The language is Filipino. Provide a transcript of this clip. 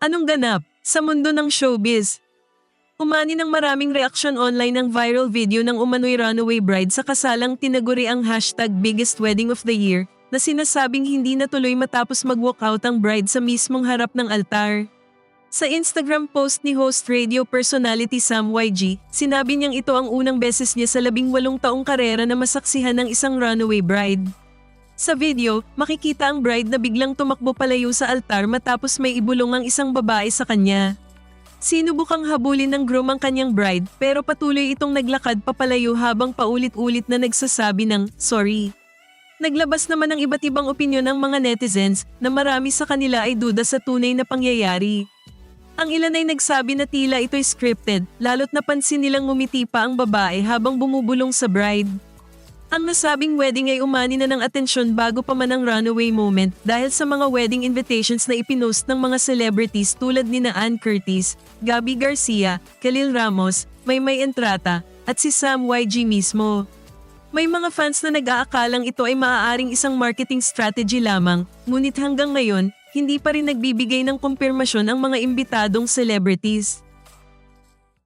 Anong ganap sa mundo ng showbiz? Umani ng maraming reaksyon online ng viral video ng umano'y runaway bride sa kasalang tinaguri ang hashtag biggest wedding of the year na sinasabing hindi natuloy matapos mag-walkout ang bride sa mismong harap ng altar. Sa Instagram post ni host radio personality Sam YG, sinabi niyang ito ang unang beses niya sa labing walong taong karera na masaksihan ng isang runaway bride. Sa video, makikita ang bride na biglang tumakbo palayo sa altar matapos may ibulong ang isang babae sa kanya. Sinubukang habulin ng groom ang kanyang bride pero patuloy itong naglakad papalayo habang paulit-ulit na nagsasabi ng sorry. Naglabas naman ng iba't ibang opinyon ng mga netizens na marami sa kanila ay duda sa tunay na pangyayari. Ang ilan ay nagsabi na tila ito'y scripted, lalo't napansin nilang ngumiti pa ang babae habang bumubulong sa bride. Ang nasabing wedding ay umani na ng atensyon bago pa man ang runaway moment dahil sa mga wedding invitations na ipinost ng mga celebrities tulad ni na Ann Curtis, Gabby Garcia, Khalil Ramos, Maymay Entrata, at si Sam YG mismo. May mga fans na nag-aakalang ito ay maaaring isang marketing strategy lamang, ngunit hanggang ngayon, hindi pa rin nagbibigay ng kumpirmasyon ang mga imbitadong celebrities.